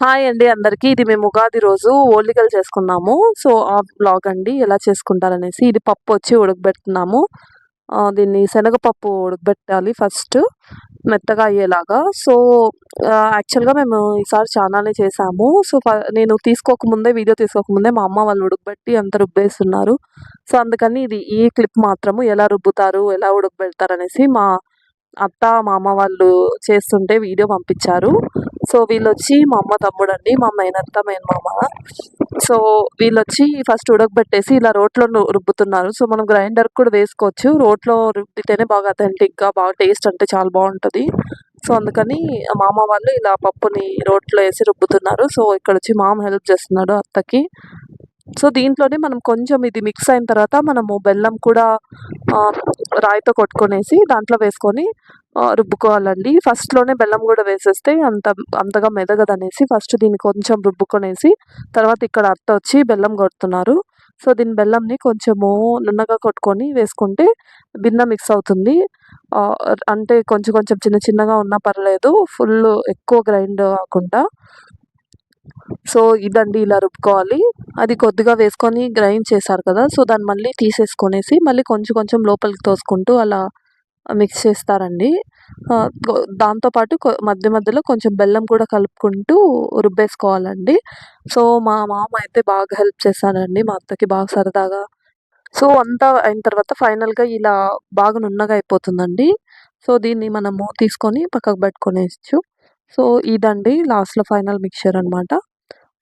Hi అండి అందరికీ. ఇది మేము ఉగాది రోజు ఓలికలు చేసుకున్నాము. సో, ఆ బ్లాగ్ అండి. ఎలా చేసుకుంటారనేసి. ఇది పప్పు వచ్చి ఉడకబెడుతున్నాము. దీన్ని శనగపప్పు ఉడకబెట్టాలి ఫస్ట్ మెత్తగా అయ్యేలాగా. సో, యాక్చువల్‌గా మేము ఈసారి చాలానే చేసాము. సో, ఫ నేను తీసుకోకముందే వీడియో తీసుకోకముందే మా అమ్మ వాళ్ళు ఉడకబెట్టి అంత రుబ్బేస్తున్నారు. సో, అందుకని ఇది ఈ క్లిప్ మాత్రము ఎలా రుబ్బుతారు, ఎలా ఉడకబెడతారనేసి మా అత్త, మామ వాళ్ళు చేస్తుంటే వీడియో పంపించారు. సో, వీళ్ళొచ్చి మా అమ్మ తమ్ముడండి. మా మేనత్త, మేనమామ. సో, వీళ్ళొచ్చి ఫస్ట్ ఉడకబెట్టేసి ఇలా రోట్లో రుబ్బుతున్నారు. సో, మనం గ్రైండర్ కూడా వేసుకోవచ్చు. రోట్లో రుబ్బితేనే బాగా అథెంటిక్‌గా బాగా టేస్ట్ అంటే చాలా బాగుంటుంది సో, అందుకని మామ వాళ్ళు ఇలా పప్పుని రోట్లో వేసి రుబ్బుతున్నారు. సో, ఇక్కడ వచ్చి మామ హెల్ప్ చేస్తున్నాడు అత్తకి. సో, దీంట్లోనే మనం కొంచెం ఇది మిక్స్ అయిన తర్వాత మనము బెల్లం కూడా రాయితో కొట్టుకొనేసి దాంట్లో వేసుకొని రుబ్బుకోవాలండి. ఫస్ట్‌లోనే బెల్లం కూడా వేసేస్తే అంత అంతగా మెదగదనేసి ఫస్ట్ దీన్ని కొంచెం రుబ్బుకొనేసి తర్వాత ఇక్కడ అత్త వచ్చి బెల్లం కొడుతున్నారు. సో, దీని బెల్లంని కొంచెము నున్నగా కొట్టుకొని వేసుకుంటే భిన్న మిక్స్ అవుతుంది. అంటే కొంచెం కొంచెం చిన్న చిన్నగా ఉన్నా పర్లేదు. ఫుల్ ఎక్కువ గ్రైండ్ కాకుండా. సో, ఇదండి ఇలా రుబ్బుకోవాలి. అది కొద్దిగా వేసుకొని గ్రైండ్ చేశారు కదా! సో, దాన్ని మళ్ళీ తీసేసుకొనేసి మళ్ళీ కొంచెం కొంచెం లోపలికి తోసుకుంటూ అలా మిక్స్ చేస్తారండి. దాంతోపాటు దాంతో పాటు మధ్య మధ్యలో కొంచెం బెల్లం కూడా కలుపుకుంటూ రుబ్బేసుకోవాలండి. సో, మా మామ అయితే బాగా హెల్ప్ చేశానండి మా అత్తకి బాగా సరదాగా. సో, అంతా అయిన తర్వాత ఫైనల్‌గా ఇలా బాగా నున్నగా అయిపోతుందండి. సో, దీన్ని మనము తీసుకొని పక్కకు పెట్టుకునేచ్చు సో, ఇదండి లాస్ట్‌లో ఫైనల్ మిక్చర్ అనమాట.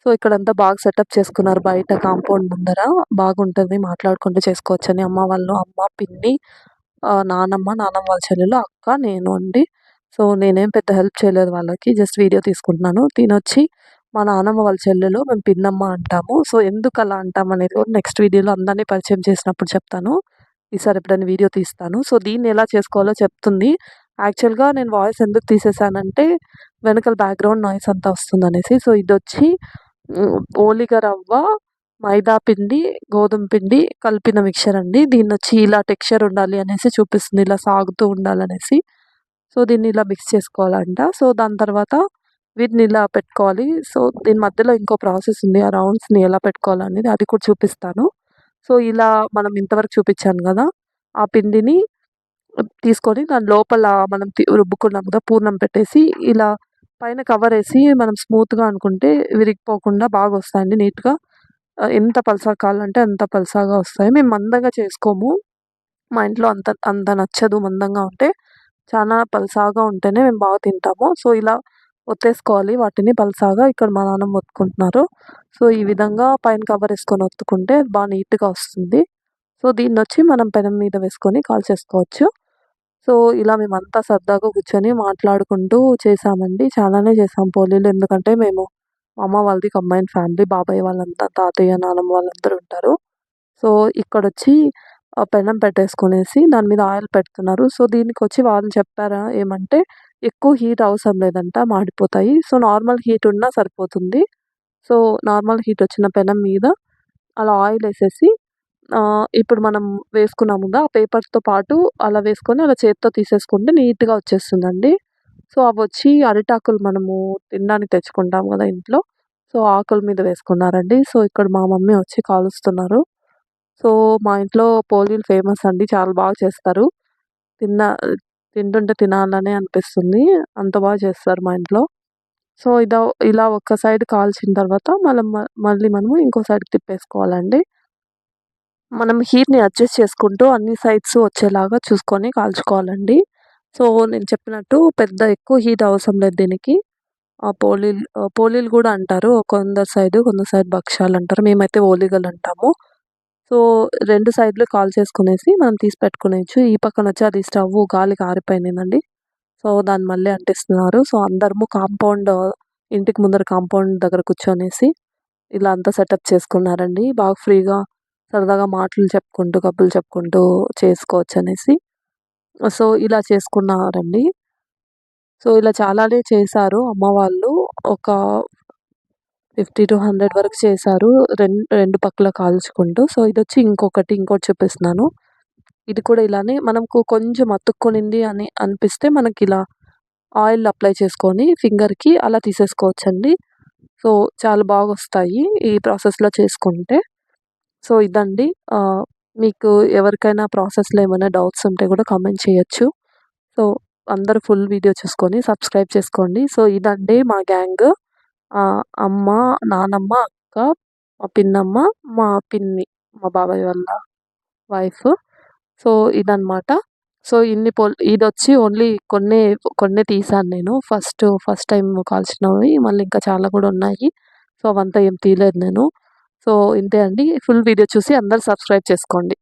సో, ఇక్కడంతా బాగా సెటప్ చేసుకున్నారు బయట కాంపౌండ్ ముందర. బాగుంటుంది మాట్లాడుకుంటూ చేసుకోవచ్చని అమ్మ వాళ్ళు, అమ్మ, పిన్ని, నానమ్మ, నానమ్మ వాళ్ళ చెల్లెలు, అక్క, నేను అండి. సో, నేనేం పెద్ద హెల్ప్ చేయలేదు వాళ్ళకి. జస్ట్ వీడియో తీసుకుంటున్నాను. తినొచ్చి మా నానమ్మ వాళ్ళ చెల్లెలు. మేము పిన్నమ్మ అంటాము. సో, ఎందుకు అలా అంటామనేది కూడా నెక్స్ట్ వీడియోలో అందరిని పరిచయం చేసినప్పుడు చెప్తాను. ఈసారి ఎప్పుడైనా వీడియో తీస్తాను. సో, దీన్ని ఎలా చేసుకోవాలో చెప్తుంది. యాక్చువల్‌గా నేను వాయిస్ ఎందుకు తీసేసానంటే వెనకాల బ్యాక్‌గ్రౌండ్ నాయిస్ అంతా వస్తుందనేసి. సో, ఇది వచ్చి ఓలిగ రవ్వ, మైదా పిండి, గోధుమ పిండి కలిపిన మిక్చర్ అండి. దీన్నొచ్చి ఇలా టెక్స్చర్ ఉండాలి అనేసి చూపిస్తుంది. ఇలా సాగుతూ ఉండాలనేసి. సో, దీన్ని ఇలా మిక్స్ చేసుకోవాలంట. సో, దాని తర్వాత వీటిని ఇలా పెట్టుకోవాలి. సో, దీని మధ్యలో ఇంకో ప్రాసెస్ ఉంది. ఆ రౌండ్స్‌ని ఎలా పెట్టుకోవాలనేది అది కూడా చూపిస్తాను. సో, ఇలా మనం ఇంతవరకు చూపించాను కదా ఆ పిండిని తీసుకొని దాని లోపల మనం రుబ్బుకున్నాం కదా! పూర్ణం పెట్టేసి ఇలా పైన కవర్ వేసి మనం స్మూత్‌గా అనుకుంటే విరిగిపోకుండా బాగా వస్తాయండి నీట్‌గా. ఎంత పలసగా కావాలంటే అంత పలసాగా వస్తాయి. మేము మందంగా చేసుకోము. మా ఇంట్లో అంత అంత నచ్చదు మందంగా ఉంటే. చాలా పలసాగా ఉంటేనే మేము బాగా తింటాము. సో, ఇలా ఒత్తేసుకోవాలి వాటిని పలసాగా. ఇక్కడ మా నాన్నమ్మ ఒత్తుకుంటున్నారు. సో, ఈ విధంగా పైన కవర్ వేసుకొని ఒత్తుకుంటే బాగా నీట్‌గా వస్తుంది. సో, దీన్ని వచ్చి మనం పెనం మీద వేసుకొని కాల్ చేసుకోవచ్చు సో, ఇలా మేమంతా సరదాగా కూర్చొని మాట్లాడుకుంటూ చేసామండి చాలానే చేసాం పోలీలు. ఎందుకంటే మేము అమ్మ వాళ్ళది కంబైన్ ఫ్యామిలీ. బాబాయ్ వాళ్ళంతా, తాతయ్య, నానమ్మ వాళ్ళందరూ ఉంటారు. సో, ఇక్కడ వచ్చి పెనం పెట్టేసుకునేసి దాని మీద ఆయిల్ పెడుతున్నారు. సో, దీనికి వచ్చి వాళ్ళు చెప్పారా ఏమంటే ఎక్కువ హీట్ అవసరం లేదంట మాడిపోతాయి. సో, నార్మల్ హీట్ ఉన్నా సరిపోతుంది. సో, నార్మల్ హీట్ వచ్చిన పెనం మీద అలా ఆయిల్ వేసేసి ఇప్పుడు మనం వేసుకున్నాముగా కదా! ఆ పేపర్‌తో పాటు అలా వేసుకొని అలా చేత్తో తీసేసుకుంటే నీట్‌గా వచ్చేస్తుందండి. సో, అవి వచ్చి అరిటాకులు మనము తినడానికి తెచ్చుకుంటాం కదా ఇంట్లో. సో, ఆకుల మీద వేసుకున్నారండి. సో, ఇక్కడ మా మమ్మీ వచ్చి కాలుస్తున్నారు. సో, మా ఇంట్లో పోలీలు ఫేమస్ అండి. చాలా బాగా చేస్తారు. తిన్న తింటుంటే తినాలనే అనిపిస్తుంది. అంత బాగా చేస్తారు మా ఇంట్లో. సో, ఇదో ఇలా ఒక సైడ్ కాల్చిన తర్వాత మనం మళ్ళీ మనము ఇంకో సైడ్ తిప్పేసుకోవాలండి. మనం హీట్‌ని అడ్జస్ట్ చేసుకుంటూ అన్ని సైడ్స్ వచ్చేలాగా చూసుకొని కాల్చుకోవాలండి. సో, నేను చెప్పినట్టు పెద్ద ఎక్కువ హీట్ అవసరం లేదు దీనికి. ఆహ్, పోలీలు ఆహ్, పోలీలు అంటారు. కొందరు సైడ్ కొందరు సైడ్ భక్ష్యాలు అంటారు మేమైతే ఓలిగలు అంటాము సో, రెండు సైడ్‌లు కాల్చేసుకొనేసి మనం తీసి పెట్టుకునేయొచ్చు. ఈ పక్కనొచ్చి అది స్టవ్ గాలికి ఆరిపోయిందండి. సో, దాన్ని మళ్ళీ అంటిస్తున్నారు. సో, అందరము కాంపౌండ్ ఇంటికి ముందర కాంపౌండ్ దగ్గర కూర్చొనేసి ఇలా అంతా సెటప్ చేసుకున్నారండి. బాగా ఫ్రీగా సరదాగా మాటలు చెప్పుకుంటూ, కబుర్లు చెప్పుకుంటూ చేసుకోవచ్చు అనేసి సో, ఇలా చేసుకున్నారండి. సో, ఇలా చాలానే చేశారు అమ్మ వాళ్ళు. ఒక 50-100 వరకు చేశారు. రెండు రెండు పక్కల కాల్చుకుంటూ. సో, ఇది వచ్చి ఇంకొకటి, ఇంకోటి చూపిస్తున్నాను. ఇది కూడా ఇలానే మనకు కొంచెం అతుక్కొనింది అని అనిపిస్తే మనకి ఇలా ఆయిల్ అప్లై చేసుకొని ఫింగర్‌కి అలా తీసేసుకోవచ్చండి. సో చాలా బాగా వస్తాయి ఈ ప్రాసెస్‌లో చేసుకుంటే. సో ఇదండి. మీకు ఎవరికైనా ప్రాసెస్‌లో ఏమైనా డౌట్స్ ఉంటే కూడా కామెంట్ చేయొచ్చు. సో అందరు ఫుల్ వీడియో చూసుకొని సబ్స్క్రైబ్ చేసుకోండి. సో ఇదండి మా గ్యాంగ్. అమ్మ, నానమ్మ, అక్క, మా పిన్నమ్మ, మా పిన్ని, మా బాబాయ్ వాళ్ళ వైఫ్. సో ఇదనమాట. సో ఇన్ని పోల్ వచ్చి ఓన్లీ కొన్ని కొన్ని తీశాను నేను. ఫస్ట్ ఫస్ట్ టైం కాల్చినవి. మళ్ళీ ఇంకా చాలా కూడా ఉన్నాయి. సో అవంతా ఏం తీయలేదు నేను. సో ఇంతే అండి. ఫుల్ వీడియో చూసి అందరు సబ్స్క్రైబ్ చేసుకోండి.